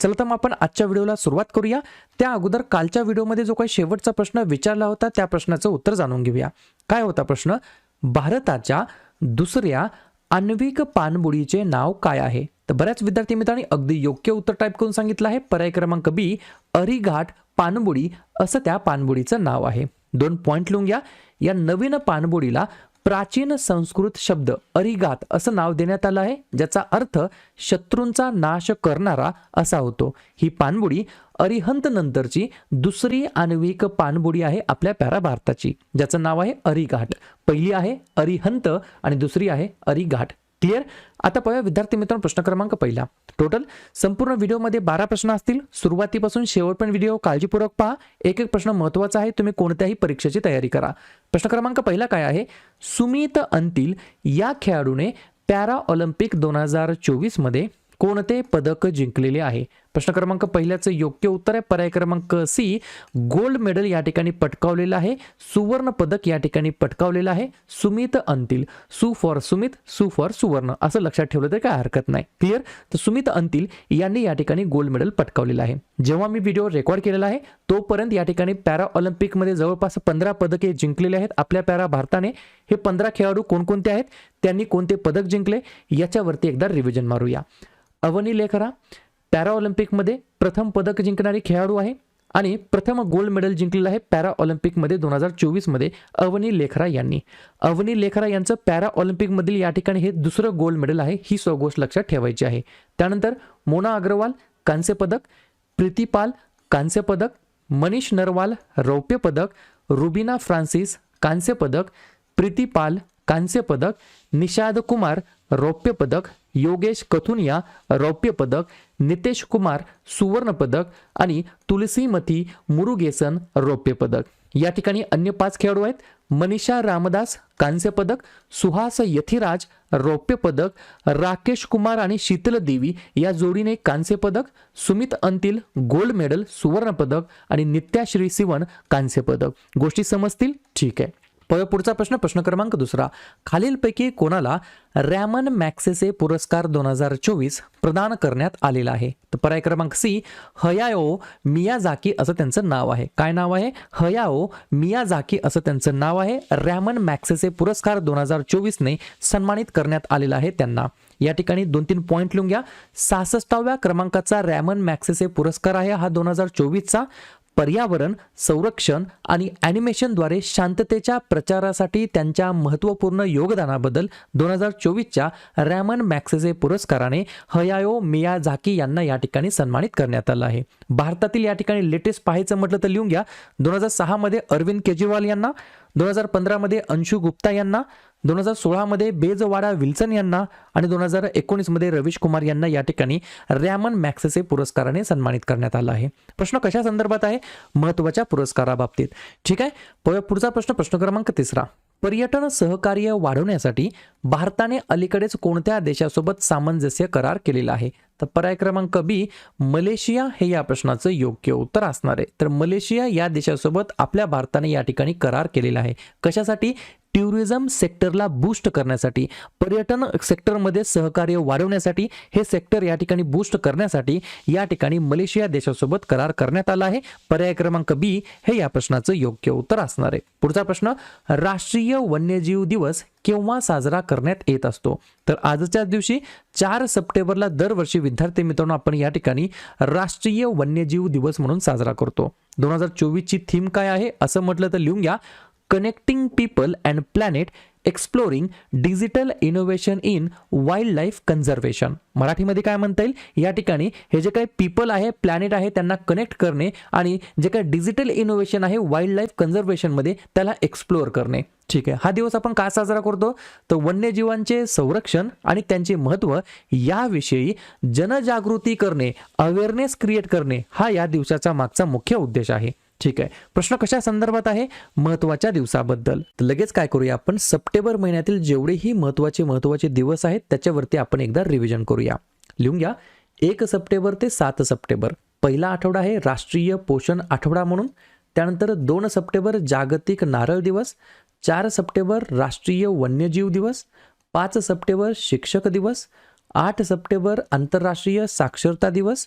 चला तर मग आपण आजच्या व्हिडिओला सुरुवात करूया. त्या अगोदर कालच्या व्हिडिओमध्ये जो काही शेवटचा प्रश्न विचारला होता त्या प्रश्नाचं उत्तर जाणून घेऊया. काय होता प्रश्न? भारताच्या दुसऱ्या आण्विक पाणबुडीचे नाव काय आहे? तर बऱ्याच विद्यार्थी मित्रांनी अगदी योग्य उत्तर टाईप करून सांगितलं आहे. पर्याय क्रमांक बी अरिघाट पाणबुडी असं त्या पाणबुडीचं नाव आहे. दोन पॉईंट लिहून घ्या. या नवीन पाणबुडीला प्राचीन संस्कृत शब्द अरिगात असं नाव देण्यात आलं आहे ज्याचा अर्थ शत्रूंचा नाश करणारा असा होतो. ही पाणबुडी अरिहंत नंतरची दुसरी आण्विक पाणबुडी आहे आपल्या पॅरा भारताची ज्याचं नाव आहे अरिघाट. पहिली आहे अरिहंत आणि दुसरी आहे अरिघाट. क्लिअर आता पाहूया विद्यार्थी मित्रांनो प्रश्न क्रमांक पहिला. टोटल संपूर्ण व्हिडिओमध्ये बारा प्रश्न असतील. सुरुवातीपासून शेवटपर्यंत व्हिडिओ काळजीपूर्वक पहा. एक एक प्रश्न महत्त्वाचा आहे तुम्ही कोणत्याही परीक्षेची तयारी करा. प्रश्न क्रमांक पहिला काय आहे? सुमित अंतिल या खेळाडूने पॅरा ऑलिम्पिक दोन हजार चोवीसमध्ये कोणते पदक जिंकलेले आहे? प्रश्न क्रमांक पहिल्याचं योग्य उत्तर आहे. पर्याय क्रमांक सी गोल्ड मेडल या ठिकाणी पटकावलेलं आहे. सुवर्ण पदक या ठिकाणी पटकावलेलं आहे. सुमित अंतिल. सु फॉर सुमित सु फॉर सुवर्ण. असं लक्षात ठेवलं तर काय हरकत नाही. क्लिअर तर सुमित अंतिल यांनी या ठिकाणी गोल्ड मेडल पटकावलेलं आहे. जेव्हा मी व्हिडिओ रेकॉर्ड केलेला आहे तोपर्यंत या ठिकाणी पॅरा ऑलिम्पिकमध्ये जवळपास पंधरा पदके जिंकलेले आहेत. आपल्या पॅरा भारताने हे पंधरा खेळाडू कोणकोणते आहेत? त्यांनी कोणते पदक जिंकले? याच्यावरती एकदा रिव्हिजन मारूया. अवनी लेखरा पॅरा ऑलिम्पिकमध्ये प्रथम पदक जिंकणारी खेळाडू आहे आणि प्रथम गोल्ड मेडल जिंकलेलं आहे पॅरा ऑलिम्पिकमध्ये दोन हजार चोवीसमध्ये अवनी लेखरा यांनी. अवनी लेखरा यांचं पॅरा ऑलिम्पिकमधील या ठिकाणी हे दुसरं गोल्ड मेडल आहे ही सो गोष्ट लक्षात ठेवायची आहे. त्यानंतर मोना अग्रवाल कांस्य पदक प्रीतीपाल कांस्य पदक मनीष नरवाल रौप्य पदक रुबिना फ्रान्सिस कांस्य पदक प्रीतीपाल कांस्य पदक निषाद कुमार रौप्य पदक योगेश कथुनिया रौप्य पदक नितेश कुमार सुवर्ण पदक आणि तुलसीमती मुरुगेसन रौप्य पदक. या ठिकाणी अन्य पाच खेळाडू आहेत. मनीषा रामदास कांस्य पदक सुहास यथिराज रौप्य पदक राकेश कुमार आणि शीतल देवी या जोडीने कांस्य पदक सुमित अंतिल गोल्ड मेडल सुवर्ण पदक आणि नित्याश्री सिवन कांस्य पदक. गोष्टी समजतील? ठीक आहे. प- पुढचा प्रश्न प्रश्न क्रमांक दुसरा. खालीलपैकी कोणाला रॅमन मॅक्सेसे पुरस्कार दोन हजार चोवीस प्रदान करण्यात आलेला आहे? तर पर्याय क्रमांक सी हयाओ मियाझाकी असं त्यांचं नाव आहे. काय नाव आहे? हयाओ मियाझाकी असं त्यांचं नाव आहे. रॅमन मॅक्सेसे पुरस्कार दोन हजार चोवीसने सन्मानित करण्यात आलेला आहे त्यांना. या ठिकाणी दोन तीन पॉईंट लिहून घ्या. सहासष्टाव्या क्रमांकाचा रॅमन मॅक्सेसे पुरस्कार आहे. हा दोन हजार चोवीसचा. पर्यावरण संरक्षण आणि ॲनिमेशनद्वारे शांततेच्या प्रचारासाठी त्यांच्या महत्त्वपूर्ण योगदानाबद्दल दोन हजार चोवीसच्या रॅमन मॅक्सेसे पुरस्काराने हयायो मिया झाकी यांना या ठिकाणी सन्मानित करण्यात आलं आहे. भारतातील या ठिकाणी लेटेस्ट पाहायचं म्हटलं तर लिहून घ्या. दोन हजार सहामध्ये अरविंद केजरीवाल यांना दोन हजार पंधरामध्ये अंशू गुप्ता यांना दोन हजार सोळामध्ये बेजवाडा विल्सन यांना आणि दोन हजार एकोणीसमध्ये रवीश कुमार यांना या ठिकाणी रॅमन मॅक्सेसे पुरस्काराने सन्मानित करण्यात आलं आहे. प्रश्न कशा संदर्भात आहे? महत्त्वाच्या पुरस्काराबाबतीत. ठीक आहे? प- पुढचा प्रश्न प्रश्न क्रमांक तिसरा. पर्यटन सहकार्य वाढवण्यासाठी भारताने अलीकडेच कोणत्या देशासोबत सामंजस्य करार केलेला आहे? तर पर्याय क्रमांक बी मलेशिया हे या प्रश्नाचं योग्य उत्तर असणार आहे. तर मलेशिया या देशासोबत आपल्या भारताने या ठिकाणी करार केलेला आहे. कशासाठी? टुरिझम सेक्टरला बूस्ट करण्यासाठी पर्यटन सेक्टरमध्ये सहकार्य वाढवण्यासाठी हे सेक्टर या ठिकाणी बूस्ट करण्यासाठी या ठिकाणी मलेशिया देशासोबत करार करण्यात आला आहे. पर्याय क्रमांक बी हे या प्रश्नाचं योग्य उत्तर असणार आहे. पुढचा प्रश्न राष्ट्रीय वन्यजीव दिवस केव्हा साजरा करण्यात येत असतो? तर आजच्याच दिवशी चार सप्टेंबरला दरवर्षी विद्यार्थी मित्रांनो आपण या ठिकाणी राष्ट्रीय वन्यजीव दिवस म्हणून साजरा करतो. दोन हजार चोवीसची थीम काय आहे? असं म्हटलं तर लिहून घ्या. Connecting people and planet exploring digital innovation in wildlife conservation मराठीमध्ये काय म्हणता येईल? या ठिकाणी हे जे काही पीपल आहे प्लॅनेट आहे त्यांना कनेक्ट करणे आणि जे काही डिजिटल इनोव्हेशन आहे वाईल्ड लाईफ कन्झर्वेशनमध्ये त्याला एक्सप्लोअर करणे. ठीक आहे. हा दिवस आपण काय साजरा करतो? तर वन्यजीवांचे संरक्षण आणि त्यांचे महत्त्व याविषयी जनजागृती करणे अवेअरनेस क्रिएट करणे हा या दिवसाचा मागचा मुख्य उद्देश आहे. ठीक आहे. प्रश्न कशा संदर्भात आहे? महत्त्वाच्या दिवसाबद्दल. तर लगेच काय करूया आपण? सप्टेंबर महिन्यातील जेवढेही महत्त्वाचे महत्त्वाचे दिवस आहेत त्याच्यावरती आपण एकदा रिव्हिजन करूया. लिहून घ्या. एक सप्टेंबर ते सात सप्टेंबर. पहिला आठवडा आहे राष्ट्रीय पोषण आठवडा म्हणून. त्यानंतर दोन सप्टेंबर जागतिक नारळ दिवस. चार सप्टेंबर राष्ट्रीय वन्यजीव दिवस. पाच सप्टेंबर शिक्षक दिवस. आठ सप्टेंबर आंतरराष्ट्रीय साक्षरता दिवस.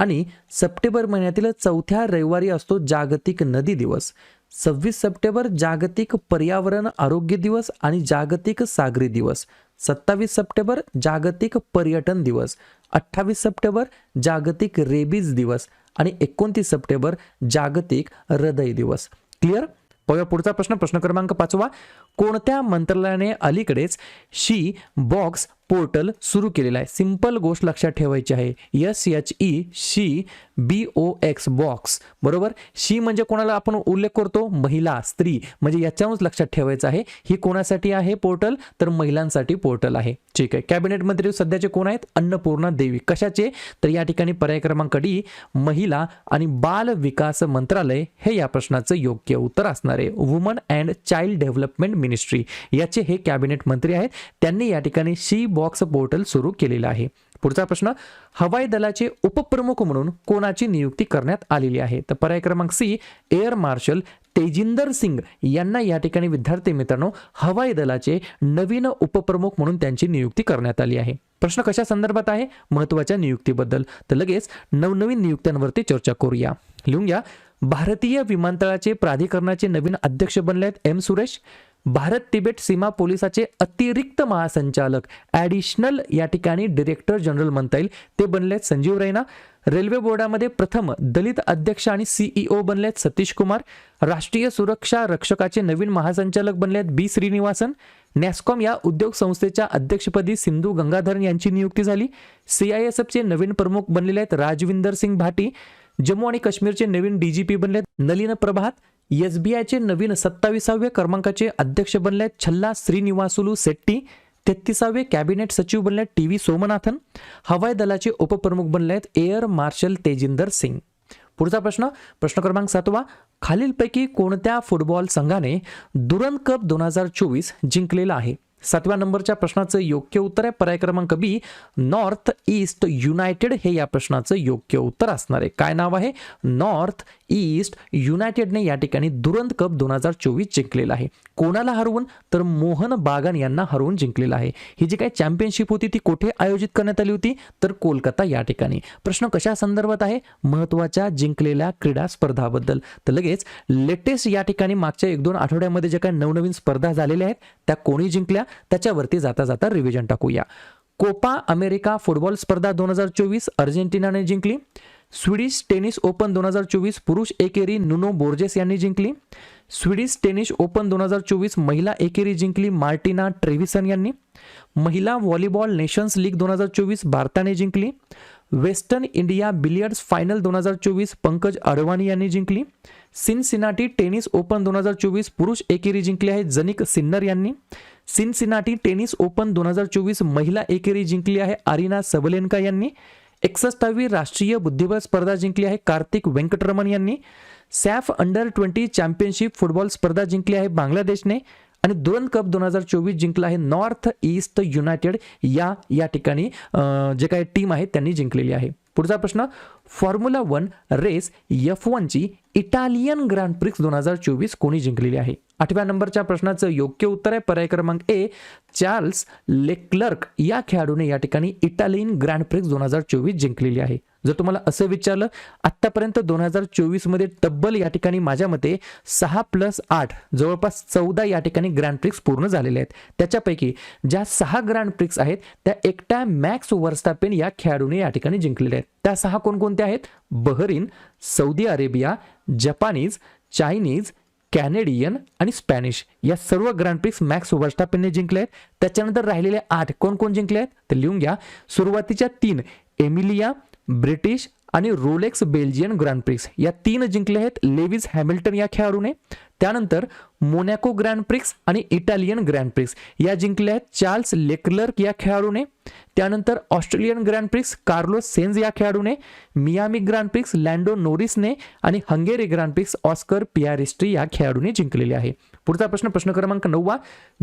आणि सप्टेंबर महिन्यातील चौथ्या रविवारी असतो जागतिक नदी दिवस. सव्वीस सप्टेंबर जागतिक पर्यावरण आरोग्य दिवस आणि जागतिक सागरी दिवस. सत्तावीस सप्टेंबर जागतिक पर्यटन दिवस. अठ्ठावीस सप्टेंबर जागतिक रेबीज दिवस. आणि एकोणतीस सप्टेंबर जागतिक हृदय दिवस. क्लिअर? पाहूया पुढचा प्रश्न. प्रश्न क्रमांक पाचवा. कोणत्या मंत्रालयाने अलीकडेच शी बॉक्स पोर्टल सुरू केलेलं आहे. सिंपल गोष्ट लक्षात ठेवायची आहे. S H E she B O X box बरोबर? शी म्हणजे कोणाला आपण उल्लेख करतो? महिला स्त्री. म्हणजे याच्यावरच लक्षात ठेवायचं आहे. ही कोणासाठी आहे पोर्टल? तर महिलांसाठी पोर्टल आहे. ठीक आहे. कॅबिनेट मंत्री सध्याचे कोण आहेत? अन्नपूर्णा देवी. कशाचे? तर या ठिकाणी पर्याय क्रमांक डी महिला आणि बाल विकास मंत्रालय हे या प्रश्नाचं योग्य उत्तर असणार आहे. Woman and child development ministry याचे हे कॅबिनेट मंत्री आहेत. त्यांनी या ठिकाणी शी बॉक्स पोर्टल सुरू केलेलं आहे. पुढचा प्रश्न हवाई दलाचे उपप्रमुख म्हणून कोणाची नियुक्ती करण्यात आलेली आहे? तर पर्याय क्रमांक C air marshal Tejinder Singh यांना या ठिकाणी विद्यार्थी मित्रांनो हवाई दलाचे नवीन उपप्रमुख म्हणून त्यांची नियुक्ती करण्यात आली आहे. प्रश्न कशा संदर्भात आहे? महत्त्वाच्या नियुक्तीबद्दल. तर लगेच नवनवीन नियुक्त्यांवरती चर्चा करूया. लिहून घ्या भारतीय विमानतळाचे प्राधिकरणाचे नवीन अध्यक्ष बनले आहेत एम सुरेश भारत तिबेट सीमा पोलिसाचे अतिरिक्त महासंचालक ॲडिशनल या ठिकाणी डिरेक्टर जनरल म्हणता येईल. ते बनले आहेत संजीव रैना. रेल्वे बोर्डामध्ये प्रथम दलित अध्यक्ष आणि सीईओ बनले आहेत सतीश कुमार. राष्ट्रीय सुरक्षा रक्षकाचे नवीन महासंचालक बनले आहेत बी श्रीनिवासन. नॅस्कॉम या उद्योग संस्थेच्या अध्यक्षपदी सिंधू गंगाधरन यांची नियुक्ती झाली. सीआयएसएफचे नवीन प्रमुख बनलेले आहेत राजविंदर सिंग भाटी. जम्मू आणि काश्मीरचे नवीन डीजीपी बनले आहेत नलिन प्रभात. एस बी आयचे नवीन सत्ताविसाव्या क्रमांकाचे अध्यक्ष बनले आहेत छल्ला श्रीनिवासुलू सेट्टी तेहतीसावे कॅबिनेट सचिव बनले आहेत टी व्ही सोमनाथन हवाई दलाचे उपप्रमुख बनले आहेत एअर मार्शल तेजिंदर सिंग. पुढचा प्रश्न प्रश्न क्रमांक सातवा खालीलपैकी कोणत्या फुटबॉल संघाने दुरंत कप दोन हजार चोवीस जिंकलेला आहे? सातव्या नंबरच्या प्रश्नाचं योग्य उत्तर आहे. पर्याय क्रमांक बी नॉर्थ ईस्ट युनायटेड हे या प्रश्नाचं योग्य उत्तर असणार आहे. काय नाव आहे? नॉर्थ ईस्ट युनायटेडने या ठिकाणी दुरंत कप दोन हजार चोवीस जिंकलेला आहे. कोणाला हरवून? तर मोहन बागान यांना हरवून जिंकलेला आहे. ही जी काही चॅम्पियनशिप होती ती कुठे आयोजित करण्यात आली होती? तर कोलकाता या ठिकाणी. प्रश्न कशा संदर्भात आहे? महत्त्वाच्या जिंकलेल्या क्रीडा स्पर्धाबद्दल. तर लगेच लेटेस्ट या ठिकाणी मागच्या एक दोन आठवड्यामध्ये ज्या काही नवनवीन स्पर्धा झालेल्या आहेत त्या कोणी जिंकल्या? त्याच्यावरती जाता जाता रिव्हिजन टाकूया. कोपा अमेरिका फुटबॉल स्पर्धा दोन हजार चोवीस अर्जेंटिनाने जिंकली. स्विडिश टेनिस ओपन दोन हजार चोवीस पुरुष एकेरी नुनो बोर्जेस यांनी जिंकली. स्विडिश टेनिस ओपन दोन हजार चोवीस महिला एकेरी जिंकली मार्टिना ट्रेव्हिसन यांनी. महिला व्हॉलीबॉल नेशन्स लीग दोन हजार चोवीस भारताने जिंकली. वेस्टर्न इंडिया बिलियर्ड्स फायनल दोन हजार चोवीस पंकज अडवाणी यांनी जिंकली. सिनसिनाटी टेनिस ओपन दोन हजार चोवीस पुरुष एकेरी जिंकली आहे जनिक सिन्नर यांनी. सिनसिनाटी टेनिस ओपन दोन हजार चोवीस महिला एकेरी जिंकली आहे आरिना सबलेनका यांनी. एकसष्टावी राष्ट्रीय बुद्धिबळ स्पर्धा जिंकली आहे कार्तिक व्यंकटरमण यांनी. SAF under twenty championship football स्पर्धा जिंकली आहे बांगलादेशने. आणि दुरंत कप दोन हजार चोवीस जिंकला आहे नॉर्थ ईस्ट युनायटेड या या ठिकाणी जे काही टीम आहे त्यांनी जिंकलेली आहे. पुढचा प्रश्न फॉर्म्युला वन रेस एफ वनची इटालियन ग्रँड प्रिक्स दोन हजार चोवीस कोणी जिंकलेली आहे? आठव्या नंबरच्या प्रश्नाचं योग्य उत्तर आहे पर्याय क्रमांक ए चार्ल्स लेक्लर्क. या खेळाडूने या ठिकाणी इटालियन ग्रँड प्रिक्स दोन हजार चोवीस जिंकलेली आहे. जर तुम्हाला असं विचारलं आत्तापर्यंत दोन हजार चोवीसमध्ये तब्बल या ठिकाणी माझ्या मते सहा प्लस आठ जवळपास चौदा या ठिकाणी ग्रँड प्रिक्स पूर्ण झालेले आहेत. त्याच्यापैकी ज्या सहा ग्रँड प्रिक्स आहेत त्या एकट्या मॅक्स वर्स्टापेन या खेळाडूने या ठिकाणी जिंकलेल्या आहेत. त्या सहा कोणकोणत्या आहेत? Bahrain Saudi Arabia Japanese Chinese Canadian आणि स्पॅनिश. या सर्व ग्रँडप्रिक्स मॅक्स वर्स्टापेनने जिंकले आहेत. त्याच्यानंतर राहिलेले आठ कोण कोण जिंकले आहेत? तर लिहून घ्या. सुरुवातीच्या तीन एमिलिया ब्रिटिश आणि रोलेक्स बेल्जियन ग्रँड प्रिक्स. या तीन जिंकले आहेत लेविस हॅमिल्टन या खेळाडूने. त्यानंतर मोनॅको ग्रँड प्रिक्स आणि इटालियन ग्रँड प्रिक्स. या जिंकल्या आहेत चार्ल्स लेकलर्क या खेळाडूने. त्यानंतर Australian grand prix Carlos Sainz या खेळाडूने. मियामी ग्रँड प्रिक्स लँडो नोरिसने आणि Hungary grand prix Oscar Piastri या खेळाडूने जिंकलेले आहे. पुढचा प्रश्न प्रश्न क्रमांक नववा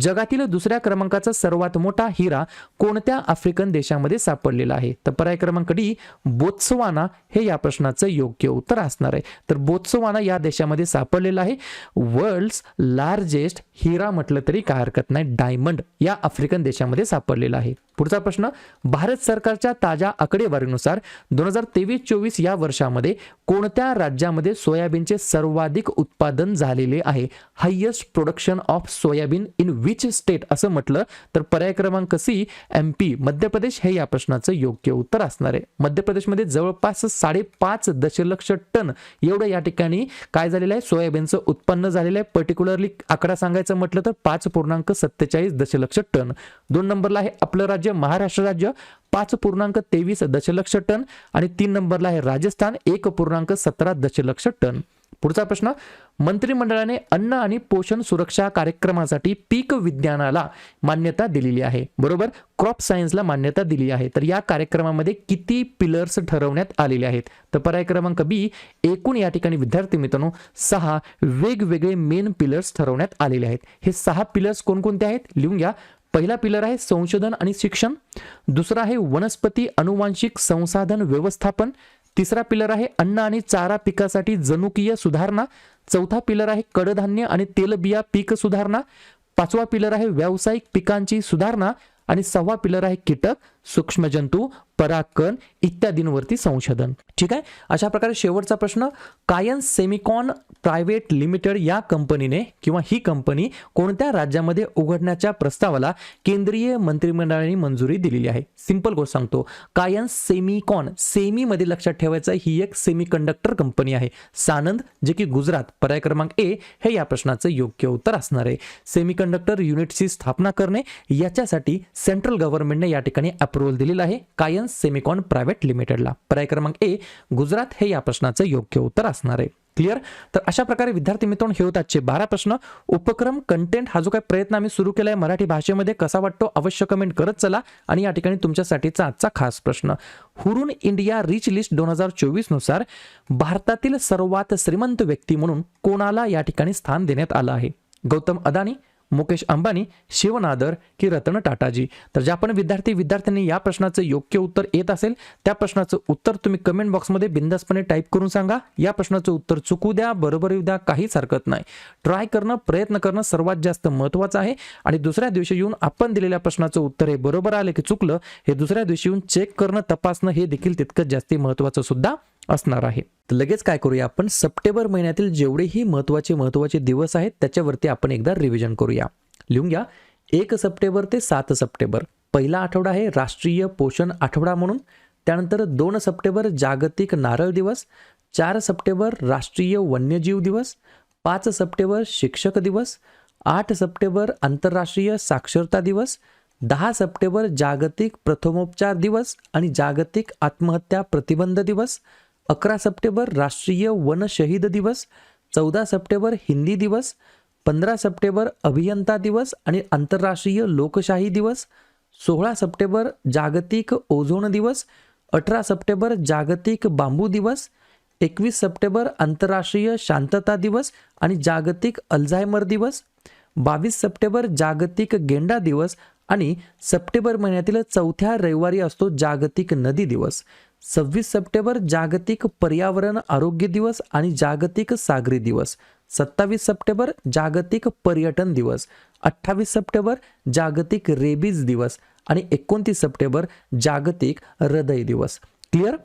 जगातील दुसऱ्या क्रमांकाचा सर्वात मोठा हिरा कोणत्या आफ्रिकन देशामध्ये सापडलेला आहे? तर पर्याय क्रमांक डी बोत्सवाना हे या प्रश्नाचं योग्य उत्तर असणार आहे. तर बोत्सवाना या देशामध्ये सापडलेला आहे. वर्ल्ड्स लार्जेस्ट हिरा म्हटलं तरी काय हरकत नाही. डायमंड या आफ्रिकन देशामध्ये सापडलेला आहे. पुढचा प्रश्न भारत सरकारच्या ताज्या आकडेवारीनुसार दोन हजार तेवीस चोवीस या वर्षामध्ये कोणत्या राज्यामध्ये सोयाबीनचे सर्वाधिक उत्पादन झालेले आहे? Highest production of soybean in which state असं म्हटलं तर पर्याय क्रमांक C M P Madhya Pradesh हे या प्रश्नाचं योग्य उत्तर असणार आहे. मध्य प्रदेशमध्ये जवळपास साडेपाच दशलक्ष टन एवढं या ठिकाणी काय झालेलं आहे? सोयाबीनचं उत्पन्न झालेलं आहे. पर्टिक्युलरली आकडा सांगायचं म्हटलं तर पाच पूर्णांक सत्तेचाळीस दशलक्ष टन. दोन नंबरला आहे आपलं राज्य महाराष्ट्र राज्य. पाच पूर्णांक तेवीस दशलक्ष टन आणि तीन नंबरला आहे राजस्थान. एक पूर्णांक सतरा दशलक्ष टन. पुढचा प्रश्न मंत्रिमंडळाने अन्न आणि पोषण सुरक्षा कार्यक्रमासाठी पीक विज्ञानाला मान्यता दिलेली आहे. बरोबर? क्रॉप सायन्सला मान्यता दिली आहे. तर या कार्यक्रमामध्ये किती पिलर्स ठरवण्यात आलेले आहेत? तर पर्याय क्रमांक बी एकूण या ठिकाणी विद्यार्थी मित्रांनो सहा वेगवेगळे मेन पिलर्स ठरवण्यात आलेले आहेत. हे सहा पिलर्स कोणकोणते आहेत? लिहून घ्या. पहिला पिलर आहे संशोधन आणि शिक्षण. दुसरा आहे वनस्पती अनुवांशिक संसाधन व्यवस्थापन. तिसरा पिलर आहे अन्न आणि चारा पिकासाठी जनुकीय सुधारणा. चौथा पिलर आहे कडधान्य आणि तेलबिया पीक सुधारणा. पाचवा पिलर आहे व्यावसायिक पिकांची सुधारणा. आणि सहावा पिलर आहे कीटक. सूक्ष्मजंतू परागकण इत्यादींवरती संशोधन. ठीक आहे? अशा प्रकारे शेवटचा प्रश्न कायन सेमिकॉन प्रायव्हेट लिमिटेड या कंपनीने किंवा ही कंपनी कोणत्या राज्यामध्ये उघडण्याच्या प्रस्तावाला केंद्रीय मंत्रिमंडळाने मंजुरी दिलेली आहे? सिंपल गोष्ट सांगतो. कायन सेमिकॉन सेमीमध्ये लक्षात ठेवायचं ही एक सेमी कंडक्टर कंपनी आहे. सानंद जे की गुजरात पर्याय क्रमांक ए हे या प्रश्नाचं योग्य उत्तर असणार आहे. सेमी कंडक्टर युनिटची स्थापना करणे याच्यासाठी सेंट्रल गव्हर्नमेंटने या ठिकाणी अप्रुव्हल दिलेलं आहे कायन सेमिकॉन प्रायव्हेट लिमिटेडला. पर्याय क्रमांक ए गुजरात हे या प्रश्नाचं योग्य उत्तर असणार आहे. क्लिअर तर अशा प्रकारे विद्यार्थी मित्रांनो हे होत आजचे बारा प्रश्न. उपक्रम कंटेंट हा जो काही प्रयत्न आम्ही सुरू केला आहे मराठी भाषेमध्ये कसा वाटतो अवश्य कमेंट करत चला. आणि या ठिकाणी तुमच्यासाठीचा आजचा खास प्रश्न. हुरून इंडिया रिच लिस्ट दोन हजार चोवीसनुसार भारतातील सर्वात श्रीमंत व्यक्ती म्हणून कोणाला या ठिकाणी स्थान देण्यात आलं आहे? गौतम अदानी मुकेश अंबानी शिवनादर की रतन टाटाजी. तर ज्या पण विद्यार्थी विद्यार्थ्यांनी या प्रश्नाचं योग्य उत्तर येत असेल त्या प्रश्नाचं उत्तर तुम्ही कमेंट बॉक्समध्ये बिंदासपणे टाईप करून सांगा. या प्रश्नाचं उत्तर चुकू द्या बरोबर येऊ द्या काहीच हरकत नाही. ट्राय करणं प्रयत्न करणं सर्वात जास्त महत्त्वाचं आहे. आणि दुसऱ्या दिवशी येऊन आपण दिलेल्या प्रश्नाचं उत्तर हे बरोबर आलं की चुकलं हे दुसऱ्या दिवशी येऊन चेक करणं तपासणं हे देखील तितकंच जास्ती महत्त्वाचं सुद्धा असणार आहे. तर लगेच काय करूया आपण? सप्टेंबर महिन्यातील जेवढेही महत्त्वाचे महत्त्वाचे दिवस आहेत त्याच्यावरती आपण एकदा रिव्हिजन करूया. लिहून घ्या. एक सप्टेंबर ते सात सप्टेंबर. पहिला आठवडा आहे राष्ट्रीय पोषण आठवडा म्हणून. त्यानंतर दोन सप्टेंबर जागतिक नारळ दिवस. चार सप्टेंबर राष्ट्रीय वन्यजीव दिवस. पाच सप्टेंबर शिक्षक दिवस. आठ सप्टेंबर आंतरराष्ट्रीय साक्षरता दिवस. दहा सप्टेंबर जागतिक प्रथमोपचार दिवस आणि जागतिक आत्महत्या प्रतिबंध दिवस. अकरा सप्टेंबर राष्ट्रीय वन शहीद दिवस चौदा सप्टेंबर हिंदी दिवस पंधरा सप्टेंबर अभियंता दिवस आणि आंतरराष्ट्रीय लोकशाही दिवस सोळा सप्टेंबर जागतिक ओझोन दिवस अठरा सप्टेंबर जागतिक बांबू दिवस एकवीस सप्टेंबर आंतरराष्ट्रीय शांतता दिवस आणि जागतिक अल्झायमर दिवस बावीस सप्टेंबर जागतिक गेंडा दिवस आणि सप्टेंबर महिन्यातील चौथ्या रविवारी असतो जागतिक नदी दिवस. सव्वीस सप्टेंबर जागतिक पर्यावरण आरोग्य दिवस आणि जागतिक सागरी दिवस. सत्तावीस सप्टेंबर जागतिक पर्यटन दिवस. अठ्ठावीस सप्टेंबर जागतिक रेबीज दिवस. आणि एकोणतीस सप्टेंबर जागतिक हृदय दिवस. क्लिअर?